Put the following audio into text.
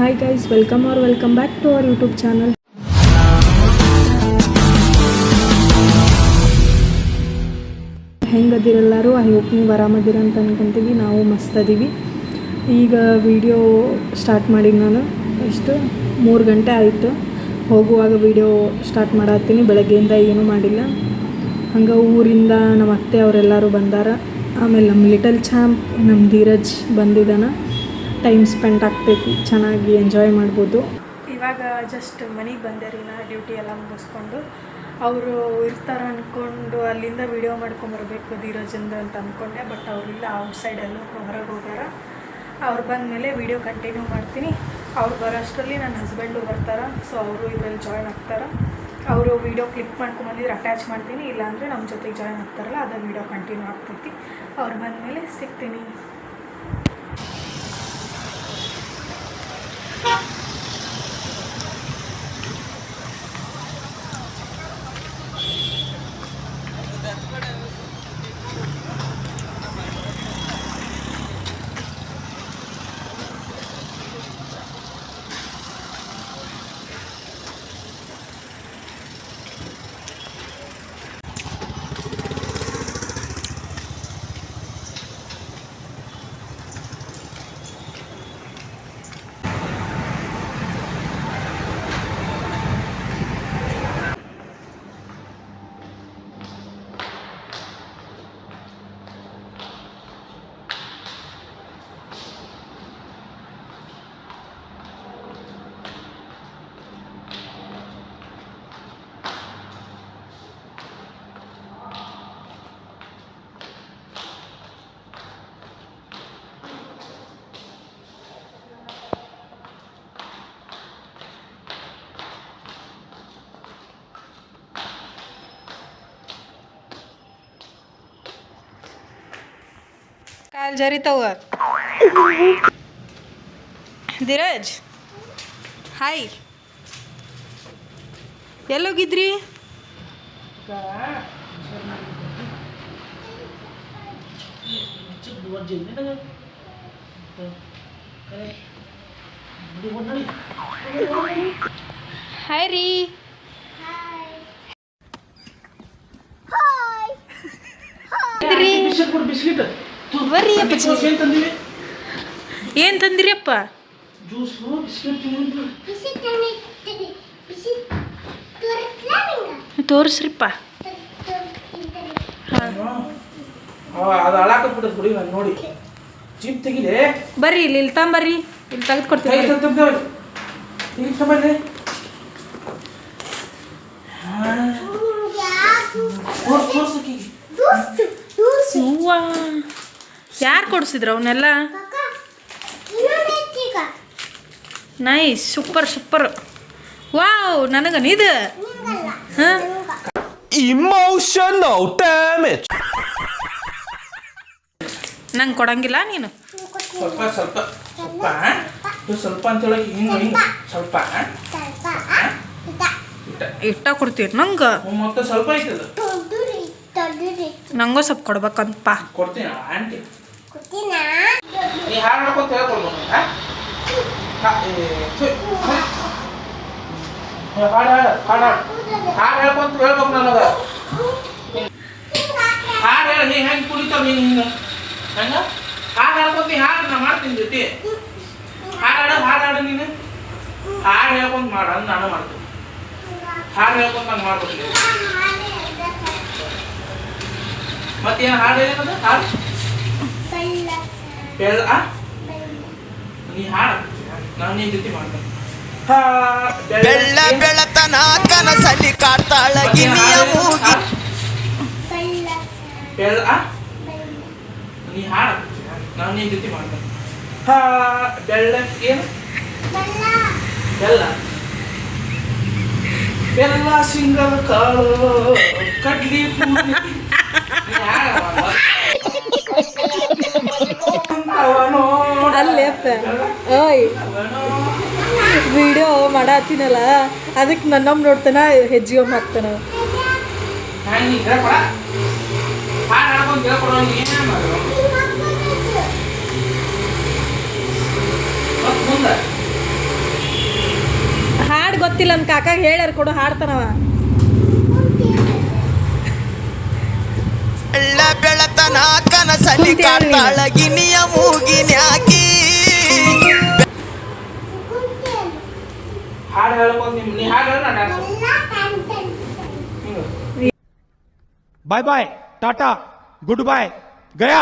Hi guys welcome R welcome back to our YouTube channel ಹೆಂಗದಿರೆಲ್ಲರೂ? I hope ನೀವು ಆರಾಮದಿರ ಅಂತ ಅನ್ಕೊಂತೀವಿ. ನಾವು ಮಸ್ತ್ ಅದೀವಿ ಈಗ ವಿಡಿಯೋ ಸ್ಟಾರ್ಟ್ ಮಾಡಿ ನಾನು. ಎಷ್ಟು? ಮೂರು ಗಂಟೆ ಆಯಿತು. ಹೋಗುವಾಗ ವಿಡಿಯೋ ಸ್ಟಾರ್ಟ್ ಮಾಡತ್ತೀನಿ. ಬೆಳಗ್ಗೆಯಿಂದ ಏನೂ ಮಾಡಿಲ್ಲ. ಹಂಗೆ ಊರಿಂದ ನಮ್ಮ ಅತ್ತೆ ಅವರೆಲ್ಲರೂ ಬಂದಾರ. ಆಮೇಲೆ ನಮ್ಮ ಲಿಟಲ್ ಚಾಂಪ್ ನಮ್ಮ ಧೀರಜ್ ಬಂದಿದ್ದಾನ ಟೈಮ್ ಸ್ಪೆಂಡ್ ಆಗ್ತೈತಿ ಚೆನ್ನಾಗಿ ಎಂಜಾಯ್ ಮಾಡ್ಬೋದು. ಇವಾಗ ಜಸ್ಟ್ ಮನೆಗೆ ಬಂದೆ ರೀ, ನಾ ಡ್ಯೂಟಿ ಎಲ್ಲ ಮುಗಿಸ್ಕೊಂಡು. ಅವರು ಇರ್ತಾರೆ ಅಂದ್ಕೊಂಡು ಅಲ್ಲಿಂದ ವಿಡಿಯೋ ಮಾಡ್ಕೊಂಬರ್ಬೇಕು ಧೀರಜಂದು ಅಂತ ಅಂದ್ಕೊಂಡೆ ಬಟ್ ಅವರಿಲ್ಲ ಔಟ್ ಎಲ್ಲ ಹೊರಗೆ ಹೋಗ್ಯಾರ. ಅವ್ರು ಬಂದಮೇಲೆ ವಿಡಿಯೋ ಕಂಟಿನ್ಯೂ ಮಾಡ್ತೀನಿ. ಅವ್ರು ಬರೋಷ್ಟರಲ್ಲಿ ನನ್ನ ಹಸ್ಬೆಂಡು ಬರ್ತಾರೆ ಸೊ ಅವರು ಇದರಲ್ಲಿ ಜಾಯ್ನ್ ಆಗ್ತಾರೆ. ಅವರು ವೀಡಿಯೋ ಕ್ಲಿಪ್ ಮಾಡ್ಕೊಂಬಂದಿದ್ರೆ ಅಟ್ಯಾಚ್ ಮಾಡ್ತೀನಿ, ಇಲ್ಲಾಂದರೆ ನಮ್ಮ ಜೊತೆಗೆ ಜಾಯ್ನ್ ಆಗ್ತಾರಲ್ಲ, ಅದು ವಿಡಿಯೋ ಕಂಟಿನ್ಯೂ ಆಗ್ತೈತಿ. ಅವ್ರು ಬಂದಮೇಲೆ ಸಿಗ್ತೀನಿ. ಕಾಲ್ ಜರಿತವ ಧೀರಜ್ ಹಾಯ್ ಎಲ್ಲೋಗಿದ್ರಿ ಹಾಯ್ ರೀ ಬಿಸ್ಕಿಟ್ ಕೊಡು ಬಿಸ್ಕಿಟ್ ಬರ್ರಿ ಅಪ್ಪ ಏನ್ ತಂದಿರಿ? ಅಪ್ಪ? ತೋರಿಸ್ರಿಪ್ಪ. ನೋಡಿ. ಬರ್ರಿ ಇಲ್ಲಿ ಇಲ್ಲಿ ತಗೊಂಬರ್ರಿ. ಇಲ್ಲಿ ತೆಗೆದು ಕೈ ಕೊಡ್ತೀನಿ ಯಾರು ಕೊಡಿಸಿದ್ರು ಅವನ್ನೆಲ್ಲ? ನೈಸ್ ಸೂಪರ್ ಸೂಪರ್ ವಾವ್ ನನಗನಿದು ಹಾಂ? ಇಮೋಷನಲ್ ಡ್ಯಾಮೇಜ್ ನಂಗೆ ಕೊಡಂಗಿಲ್ಲ ನೀನು. ಸ್ವಲ್ಪ ಸ್ವಲ್ಪ ಸ್ವಲ್ಪ ಸ್ವಲ್ಪ ಅಂತ ಸ್ವಲ್ಪ ಇಟ್ಟ. ಕೊಡ್ತೀವಿ ನಂಗೆ? ಸ್ವಲ್ಪ ನಂಗೂ ಸ್ವಲ್ಪ ಕೊಡ್ಬೇಕಂತಪ್ಪ ಕೊಡ್ತೀನಿ ಆಂಟಿ? ನೀ ಹಾಡು ಹಾಡ್ಕೊಂತ ಹೇಳ್ಕೊಡ್ಬೇಕು ಹಾ? ಹಾ, ಏ, ಥು, ಥು. ಏ, ಹಾಡು ಹಾಡು ಹಾಡು ಹೇಳ್ಕೊಂತ ಹೇಳ್ಬೇಕು ನನಗೆ. ಹಾಡು ಹೇಳ ನೀ ಹೆಂಗೆ ಕುಡಿತಾವ ನೀನು? ಹಿಂಗ? ಹಾಡು ಹೇಳ್ಕೊಂತ ಹಾಡು ನಾ ಮಾಡ್ತೀನಿ ಹಾಡು ಹಾಡು ಹಾಡು ಹಾಡು ನೀನು. ಹಾಡು ಹೇಳ್ಕೊಂತ ಮಾಡ ನಾನು ಮಾಡ್ತೀನಿ. ಹಾಡು ಹೇಳ್ಕೊಂತ ನಾನು ಮಾಡ್ಬೇಕು ಮತ್ತೇನು ಹಾಡು ಏನದು? ಹಾಡು? ಬೆಳ್ಳ ನೀ ಹಾಡು. ನಾನು ನಿನ್ ಜೊತೆ ಮಾಡ್ತೇನೆ. ಹಾ, ಬೆಳ್ಳ- ಬೆಳತನ ಕನಸಲ್ಲಿ ಕಾಡ್ತಾಳ ಗಿನಿಯ? ಮೂಗಿ. ಬೆಳ್ಳ ನೀ ಹಾಡ. ನಾನು ನಿನ್ ಜೊತೆ ಮಾಡ್ತೇನೆ. ಹಾ ಬೆಳ್ಳ ಏನು? ಬೆಲ್ಲ. ಬೆಲ್ಲ ಸಿಂಗಲ್ ಕಾಳು ಕಡ್ಲಿ ಪೂರಿ ನೀ ಅಲ್ಲೇಪ್ಪ ಓಯ್. ವಿಡಿಯೋ ಮಾಡತ್ತೀನಲ್ಲ ಅದಕ್ಕೆ ನನ್ನಮ್ಮ ನೋಡ್ತಾನ ಹೆಜ್ಜಿಗೆ ಹಾಕ್ತಾನ. ಹಾಡ್ ಗೊತ್ತಿಲ್ಲ ಅಂತ ಕಾಕಾಗ ಹೇಳ್ಯಾರ ಕೊಡು ಹಾಡ್ತಾನವ. ಕಲಿ ಕಾಟಾಳಗಿನಿಯ ಮೂಗಿನ್ಯಾಕಿ ಹಾಡು ಹೇಳ್ಕೊಂಡು ನಿಮ್ ನೀ ಹಾಡು ಹೇಳ bye bye tata good bye Gaya